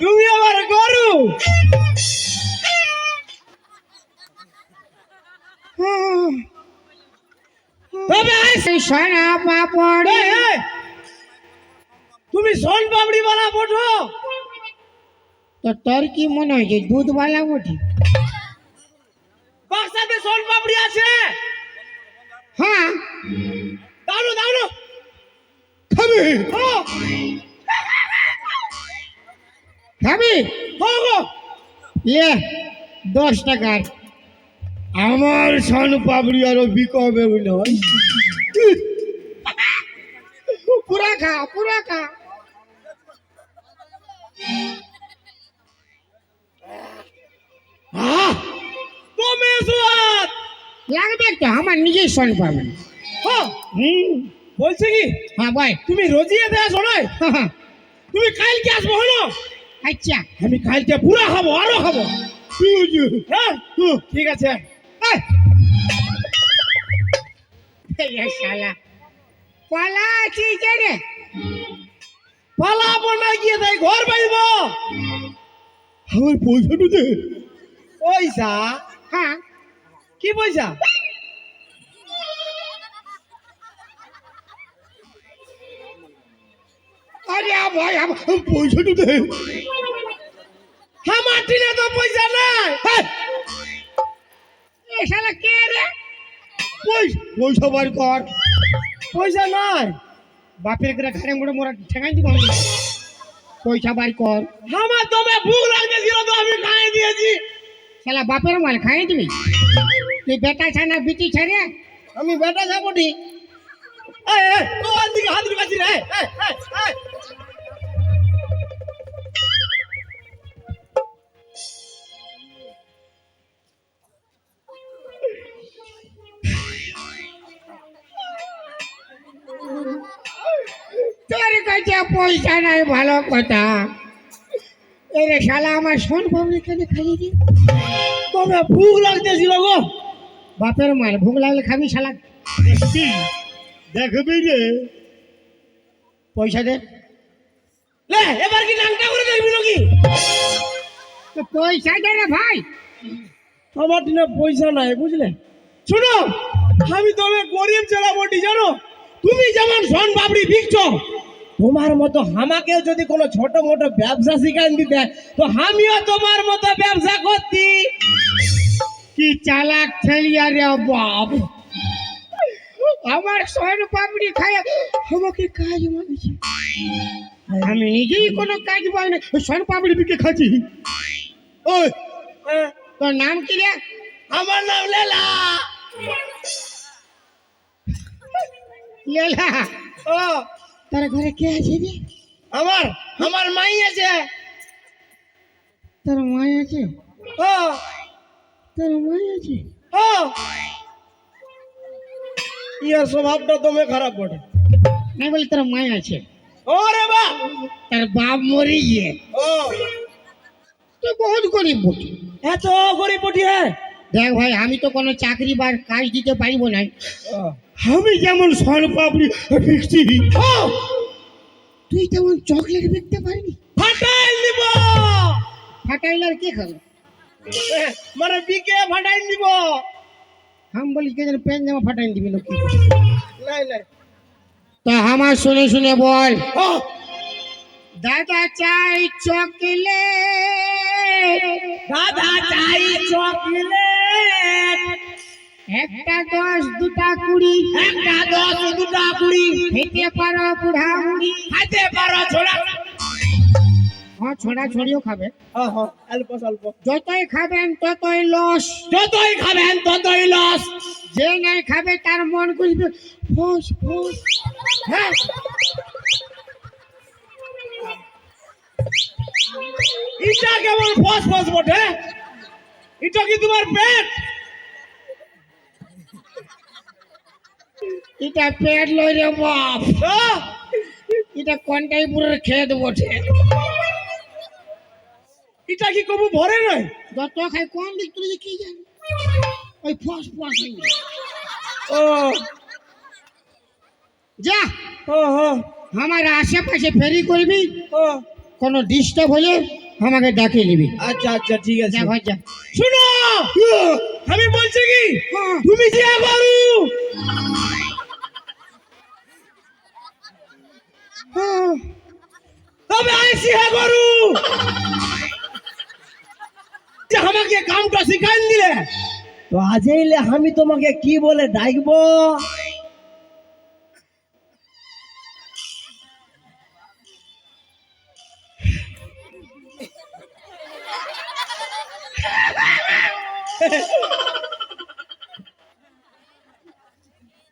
তুমি আমার গরু তবে আইস- এই সোনা পাপড় এই, এই, তুমি সোন পাপড়ি বানা বটো তো তোর কি মনে হয়েছে দুধ বালা বটি বাক্সাতে সোন পাপড়ি আছে হ্যাঁ দাঁড়ো দাঁড়ো খাবি ও খাবি ইয়ে দশ টাকার। আমার সোন পাপড়ি আরও বিকবে বলে। হয় পুরা খা পুরা খা। লাগবে তো আমার নিজের সোন পাবেন হ্যাঁ হুম বলছি কি? হ্যাঁ ভাই তুমি রোজিয়ে দেয়া শোনাই তুমি কালকে আসব হলো? আচ্ছা আমি কালকে পুরা খাব আরও খাব। হ্যাঁ ঠিক আছে। শালা। পালা আছিস রে পালাবো না গিয়ে তাই ঘর পাইব আমার পয়সাটা দে পয়সা? হ্যাঁ। কি পয়সা? আরে ভাই পয়সাটা দে আমার টিনে তো পয়সা নাই। এ শালা কে রে? পয়সা পয়সা বার কর। পয়সা নাই? বাপের করে ঘরে মোড়ে মোড়া ঠেকাই দিব পয়সা বার কর। আমার তোমার ভুল লাগতেছিল তো আমি খাই দিয়েছি। শালা বাপের মাল খাই দিবি? তুই বেটা ছানা বিটি ছেড়ে আমি বেটা যাব নি এই, দিকে হাত ঢুকাচ্ছি রে। কাছে পয়সা নাই ভালো কথা। এরে শালা আমার সোন পাবলি কেন খাইয়ে দি তোমার ভুল লাগতেছিল গো। বাপের মাল ভোগ লাগলে খাবি শালা। দেখবি রে। পয়সা দে। লে এবার কি নামটা করে দেখবি নাকি? পয়সা দে রে ভাই। আমার টিনে পয়সা নাই বুঝলে? শুনো আমি তবে গরিব ছেলে বটি জানো? তুমি যেমন সন বাবড়ি বিকছো তোমার মতো আমাকেও যদি কোনো ছোট মোটো ব্যবসা শিখান দিতে তো আমিও তোমার মতো ব্যবসা করতি। কি চালাক ছেলিয়া রে বাপ। আমার সোন পাপড়ি খায় আমাকে কাজ মানেছে আমি নিজেই কোনো কাজ পাই না সোন পাপড়ি বিকে খাচ্ছি। ওই হ্যাঁ, তোর নাম কি রে? আমার নাম লেলা। লেলা? ও তার ঘরে কে আছে রে আমার আমার মাই আছে। তোর মাই আছে? ও। তোর মাই আছে? ও। ইয়ার স্বভাবটা তুমি খারাপ বটে। আমি বলি তোর মাই আছে। ওরে বা। তার বাপ মরে গিয়ে। ও। তুই বহুত গরিব বটে। এত গরিব বটি। হ্যাঁ দেখ ভাই আমি তো কোনো চাকরি বা কাজ দিতে পারিব না। আমি যেমন সোন পাপড়ি তুই তেমন চকলেট বিকতে পারবি? ফাটাই দিব ফাটাইলে আর কে খাবে? মানে বিকে ফাটাই দিব আমি বলি কে যেন পেন জামা ফাটাই দিবি লোক তো আমার শুনে শুনে বল। দাদা চাই চকলেট। দাদা চাই চকলেট। একটা দশ দুটা কুড়ি। একটা দশ দুটা কুড়ি। খেতে পারো বুড়া মুড়ি খাইতে পারো ছোড়া। হ্যাঁ ছোড়া ছড়িও খাবে। অল্প স্বল্প। যতই খাবেন ততই লস যতই খাবেন ততই লস যে নাই খাবে তার মন খুঁজবে। ফস ফস। হ্যাঁ। এটা কেমন ফস ফস বটে। এটা কি তোমার পেট? এটা পেট লই রে বাপ? এটা কন্টাইপুরের খেত বটে। এটা কি কবু ভরে নয় যত খাই কম দিক তুই কি জানি। ওই ফস ফস ও। যা। ও হো আমার আশেপাশে ফেরি করবি ও। কোনো ডিস্টার্ব হলে আমাকে ডাকে নিবি। আচ্ছা আচ্ছা ঠিক আছে। যা ঘর যা। শুনো! আমি বলছি কি। তুমি যে গরু তবে আইসি হে গরু। যে আমাকে কামটা শিখাই দিলে, তো আজ এলে আমি তোমাকে কি বলে ডাকবো?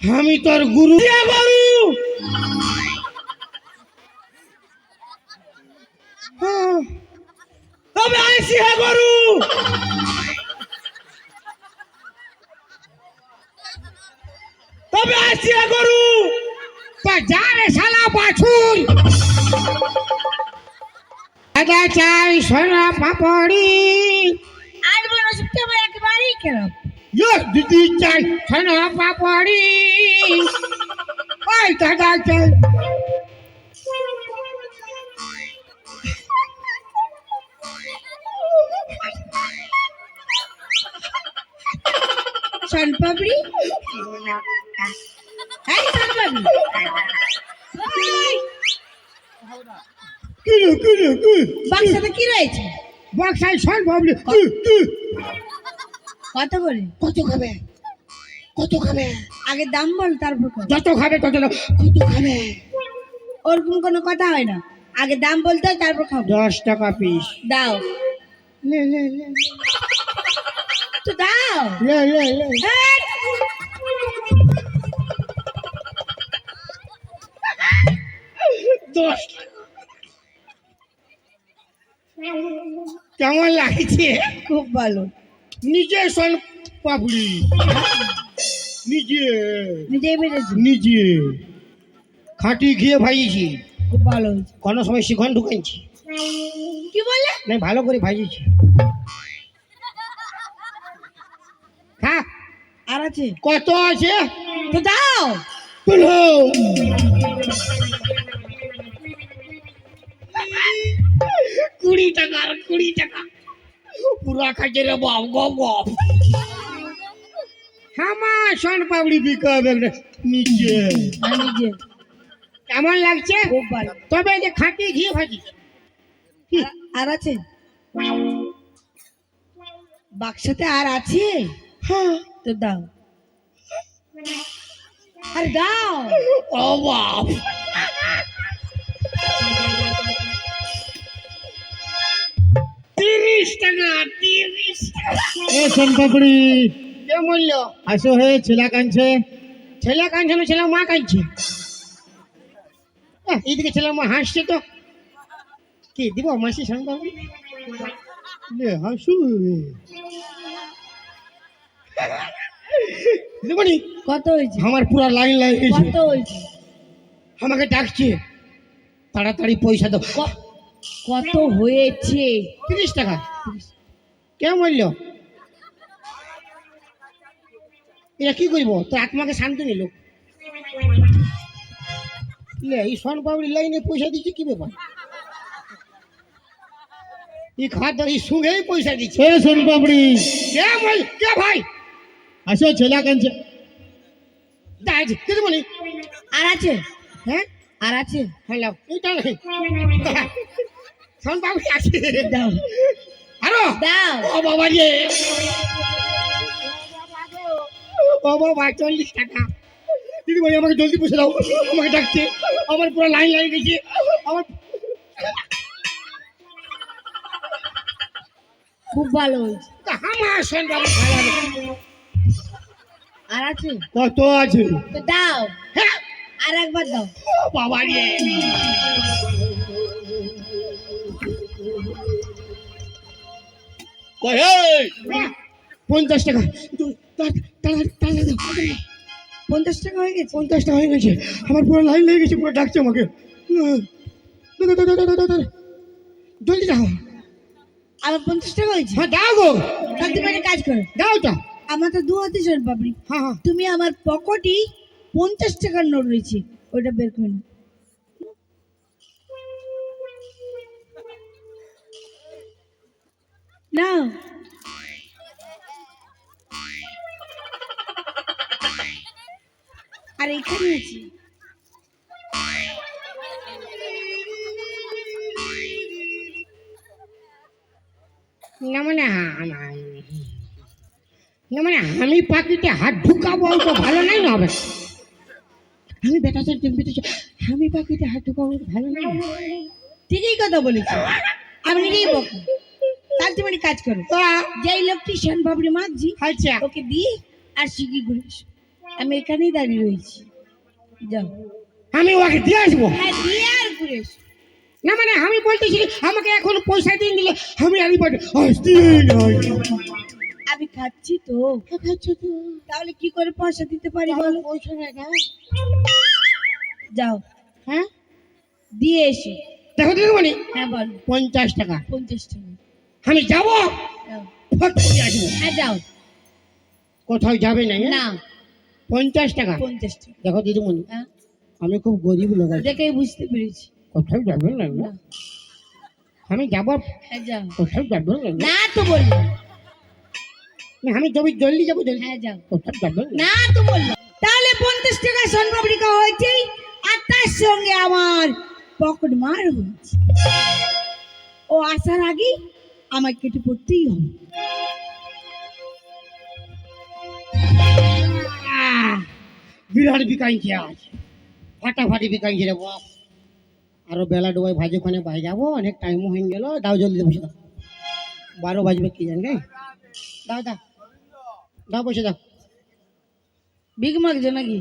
আমি তোর গুরু। যে গরু হ্যাঁ। তবে আইসি হে গরু। তবে আইসি হে গরু। তা যা রে শালা বাছুর। দাদা চাই সোনা পাপড়ি। মনে হচ্ছে আমার একেবারেই খারাপ ইয়ে দিদি চাই সোনা পাপড়ি। ওই দাদা চাই। শনপাপড়ি এই শনপাপড়ি কি রে কি রে কি বাক্সাতে কি রয়েছে কত করে? কত খাবে? কত খাবে? আগে দাম বল তারপর যত খাবে তত কত খাবে? ওরকম কোনো কথা হয় না। আগে দাম বলতে হয় তারপর খাব। দশ টাকা পিস। দাও। দাও লে লে লে এই! দশ কেমন লাগছে? খুব ভালো। নিজে শোন পাপড়ি। নিজে। নিজে মেরেছি। নিজে। খাটি ঘিয়ে ভাজিয়েছি। খুব ভালো কোনো সময় শিখন ঢুকাইছি। কি বলে না ভালো করে ভাজিয়েছি খা আর আছে কত আছে? তো দাও। কুড়ি টাকা আর কুড়ি টাকা। পুরা খাইছে রে বাপ গপ গপ আমার সোন পাপড়ি বিকাবে নিচে। আর কেমন লাগছে? খুব ভালো। তবে যে খাঁটি ঘি ভাজি। আর- আর আছে? বাক্সাতে আর আছে? হ্যাঁ। তো দাও। আরে দাও। বাপ। তিরিশ টাকা তিরিশ এ সোনপাপড়ি কে মূল্য? আসো হে ছেলা কানছে ছেলে কাঁদছে না ছেলে মা কাঁদছে? এইদিকে ছেলে মা হাসছে তো। কি দিব মাসি লে হাসু দেবনি কত হয়েছে? আমার পুরা লাইন লাইন কত হয়েছে? আমাকে ডাকছে তাড়াতাড়ি পয়সা দাও। ক- কত হয়েছে? তিরিশ টাকা। কে মূল্য এটা কি করব? তো আত্মাকে শান্তি নিল। লে এই সোন পাবড়ি লাইনে পয়সা দিচ্ছে কি ব্যাপার? এই খাদ্য এই সুঙ্গেই পয়সা দিচ্ছে। এ সোনপাপড়ি কে বল কে ভাই? আসো ছেলা কানছে দাঁড় কে বলি? আর আছে? হ্যাঁ? আর আছে? হ্যালো এইটা সোন পাবড়ি আছে। দাও। আরও? দাও। ও বাবা রে। ও বাবা চল্লিশ টাকা। দিদি ভাই আমাকে জলদি পয়সা দাও। আমাকে ডাকছে। আমার পুরো লাইন লাইন গেছে আমার খুব ভালো হয়েছে। আমার সোন বাবু ভালো। আর আছে কত আছে। তো দাও। হ্যাঁ আর একবার দাও বাবা রে। কই পঞ্চাশ টাকা। পঞ্চাশ টাকা হয়ে গেছে? পঞ্চাশ টাকা হয়ে গেছে। আমার পুরো লাইন লেগে গেছে পুরো ডাকছে আমাকে। জলদি দাও আমার পঞ্চাশ টাকা হয়েছে? হ্যাঁ দাও গো। কাজ করো। দাও তো। আমার তো দু হাতে শোন পাবড়ি হ্যাঁ হ্যাঁ। তুমি আমার পকেটে পঞ্চাশ টাকার নোট রয়েছে ওইটা বের করে নাও। না আর এখানে আছি। না মানে হা- না- মানে আমি পাখিতে হাত ঢুকাবো তো ভালো নাই না হবে। আমি বেটা বেটা চাই আমি পাখিতে হাত ঢুকাবো ভালো নাই ঠিকই কথা বলেছি। আমি নিজেই বকো তার তুমি কাজ করো। তা, যেই লোকটি শন বাবরি মাগছি আচ্ছা। ওকে দিয়ে আর শিখি ঘুরে আমি এখানেই দাঁড়িয়ে রয়েছি। যাও। আমি ওকে দিয়ে আসব? হ্যাঁ দিয়ে আর ঘুরে না মানে আমি বলতেছি আমাকে এখন পয়সা দিয়ে দিলে আমি আর বাড়ি আসতে আমি খাচ্ছি তো? তাহলে কি করে পয়সা দিতে পারি বলো? পয়সা না। যাও। হ্যাঁ? দিয়ে এসো। দেখো দিদিমণি হ্যাঁ বলো। পঞ্চাশ টাকা। পঞ্চাশ টাকা। আমি যাব? যাও। ফট করে আসব। হ্যাঁ যাও। কোথাও যাবে না হ্যাঁ? না। পঞ্চাশ টাকা। পঞ্চাশ টাকা। দেখো দিদিমণি হ্যাঁ। আমি খুব গরিব লোক দেখেই বুঝতে পেরেছি। কোথাও যাবে না? আমি যাব। হ্যাঁ যাও। কোথাও যাবে না তো বলল না, আমি জমি জলদি যাব জলদি। হ্যাঁ যাও। না তো বলল। তাহলে পঞ্চাশ টাকা সোনপাপড়ি খাওয়া হয়েছে আর তার সঙ্গে আমার পকেট মার হয়েছে। ও আসার আগে আমায় কেটে পড়তেই হবে। বিরাট বিকাইছে আজ? ফাটাফাটি বিকাইছে রে বাপ আরও বেলা ডোবাই ভাজি ওখানে বাই যাব অনেক টাইমও হয়ে গেল দাও জলদি বসে দাও বারো বাজবে কি জানবে দাও দাও। দাও বসে দাও বিগ মাগছো নাকি?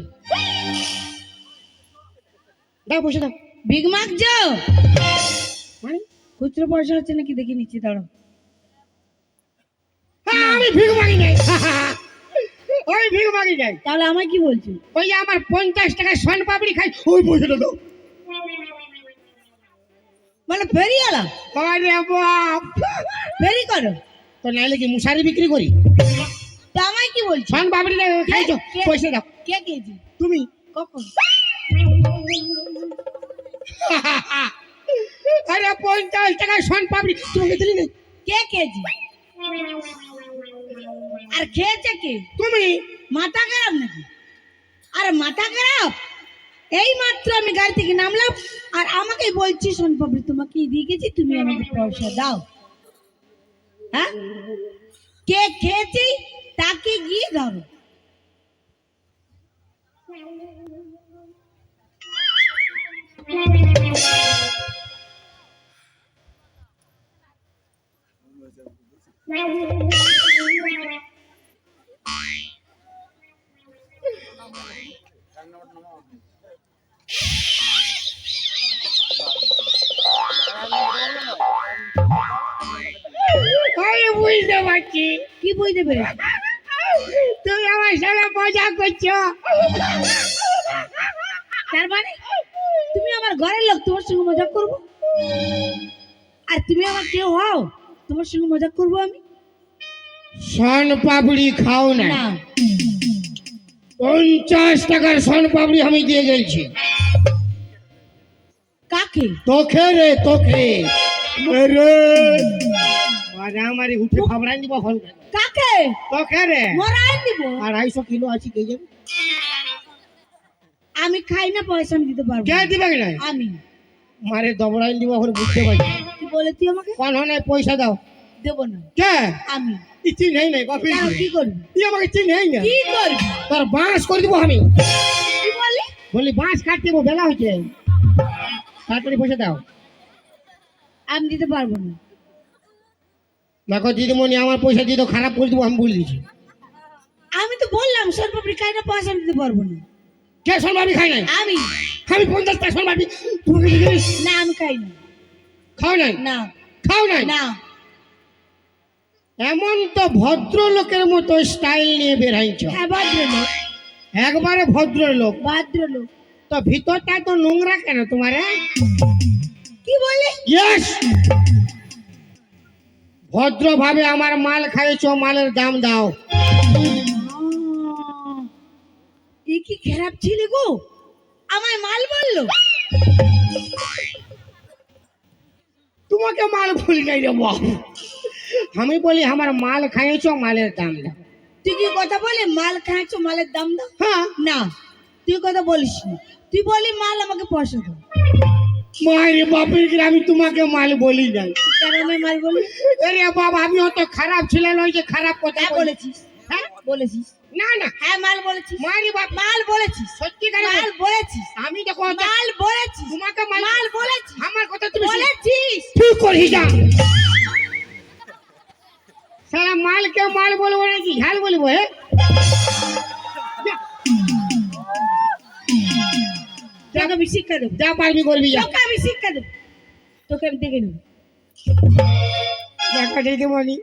দাও বসে দাও বিগ মাগছো মানে খুচরো পয়সা হচ্ছে নাকি? দেখে নিচ্ছি দাঁড়াও আমি ভিক মাগি নাই। ওই ভিক মাগি নাই। তাহলে আমায় কি বলছো? ওই আমার পঞ্চাশ টাকা সোন পাপড়ি খাই ওই পয়সাটা দাও মানে ফেরি আলা আরে বাপ! ফেরি করো। তো নাইলে কি মুসারি বিক্রি করি? তো আমায় কি বলছো? সোন পাপড়ি খাইছো পয়সা দাও। কে কেজি তুমি। কখন? আরে পঞ্চাশ টাকা সোন পাপড়ি তোমাকে দিলি না। কে কেজি আর খেয়েছে কে? তুমি। মাথা খারাপ নাকি? আরে মাথা খারাপ? এই মাত্র আমি গাড়ি থেকে নামলাম আর আমাকে বলছি সোনপাপড়ি তোমাকে দিয়ে গেছি তুমি আমাকে পয়সা দাও। হ্যাঁ? কে খেয়েছি তাকে গিয়ে ধরো। আমি বুঝতে পারছি। কি বুঝতে পেরেছি? তুমি আমার সাথে মজা করছ। তার মানে তুমি আমার ঘরের লোক তোমার সঙ্গে মজা করব? আর তুমি আমার কেউ হও তোমার সঙ্গে মজা করব আমি? সোন পাপড়ি খাও না। পঞ্চাশ টাকার সোন পাপড়ি আমি দিয়ে গেছি কাকে? তোকে রে তোকে। রে। ফোন কাকে? তোকে রে। মরাই আড়াইশো কিলো আছে কে যাবে আমি খাই না পয়সা আমি দিতে পারব কে দিবে না? আমি। মারে দবড়াই দিব এখন বুঝতে পারছি কি বলে তুই আমাকে কোন পয়সা দাও। দেবো না। কে? আমি। ই চিনই নাই বাপি কি করবি? ই আমাকে চিনই না। কি করবি? তোর বাঁশ করে দিব আমি। কি বললি? বলি বাঁশ কাটতে বেলা হচ্ছে তাড়াতাড়ি পয়সা দাও। আমি দিতে পারব না। দেখো দিদিমণি আমার পয়সা দিয়ে তো খারাপ করে দেবো আমি বলে দিচ্ছি আমি তো বললাম সরপাপড়ি খাই না পয়সা দিতে পারব না। কে খাই নাই? আমি। আমি পঞ্চাশ টাকা দিই। না আমি খাই না খাও নাই? না। খাও নাই? না। এমন তো ভদ্রলোকের মতো স্টাইল নিয়ে বেরাইছ হ্যাঁ ভদ্রলোক। একবারে ভদ্রলোক। ভদ্রলোক। তো ভিতরটা তো নোংরা কেন তোমার হ্যাঁ? কি বলে ইয়েস ভদ্রভাবে আমার মাল খাইছো মালের দাম দাও। এ কি খারাপ ছিল গো? আমায় মাল বলল? তোমাকে মাল ভুল নাই রে বাপ। আমি বলি আমার মাল খাইয়েছ মালের দাম দাও। তুই কি কথা বলি মাল খাইছো মালের দাম দাও? হ্যাঁ। না তুই কথা বলিস তুই বলি মাল আমাকে পয়সা দাও। মায়ের বাপের আমি তোমাকে মাল বলি নাই। কেন মাল বলি? আরে বাবা আমি অত খারাপ ছিলেন ওই যে খারাপ কথা হ্যাঁ বলেছিস। হ্যাঁ? বলেছিস। না না। হ্যাঁ মাল বলেছিস। মায়ের বাপ মাল বলেছিস। সত্যি মাল বলেছিস। আমি অত- মাল বলেছিস। তোমাকে মাল মাল বলেছিস। আমার কথা তুমি বলেছিস। তুই করিস না। সারা মালকে মাল বলব নাকি? ঝাল বলব হ্যাঁ? তোকে আমি শিক্ষা দেবো। যা পারবি করবি যা। তোকে আমি শিক্ষা দেবো। তোকে আমি দেখে নেব। দেখা বলি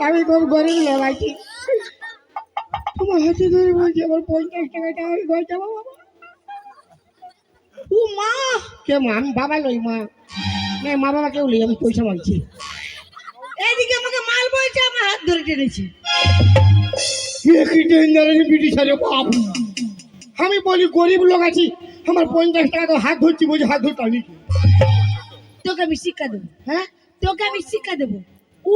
আমি খুব গরিব লোক আছি তোমার হাতে ধরে বলছি আমার পঞ্চাশ টাকাটা আমি ঘর যাব বাবা ও মা! কে মা? আমি বাবা লই মা। না মা বাবা কেউ লই আমি পয়সা মাগছি। এইদিকে আমাকে মাল বলছে আমার হাত ধরে টেনেছে। কি ডেঞ্জারের ব্রিটিশারে বাপ। আমি বলি গরিব লোক আছি আমার পঞ্চাশ টাকা তো হাত ধরছি বলছি হাত ধরতে তোকে আমি শিক্ষা দেবো। হ্যাঁ? তোকে আমি শিক্ষা দেবো।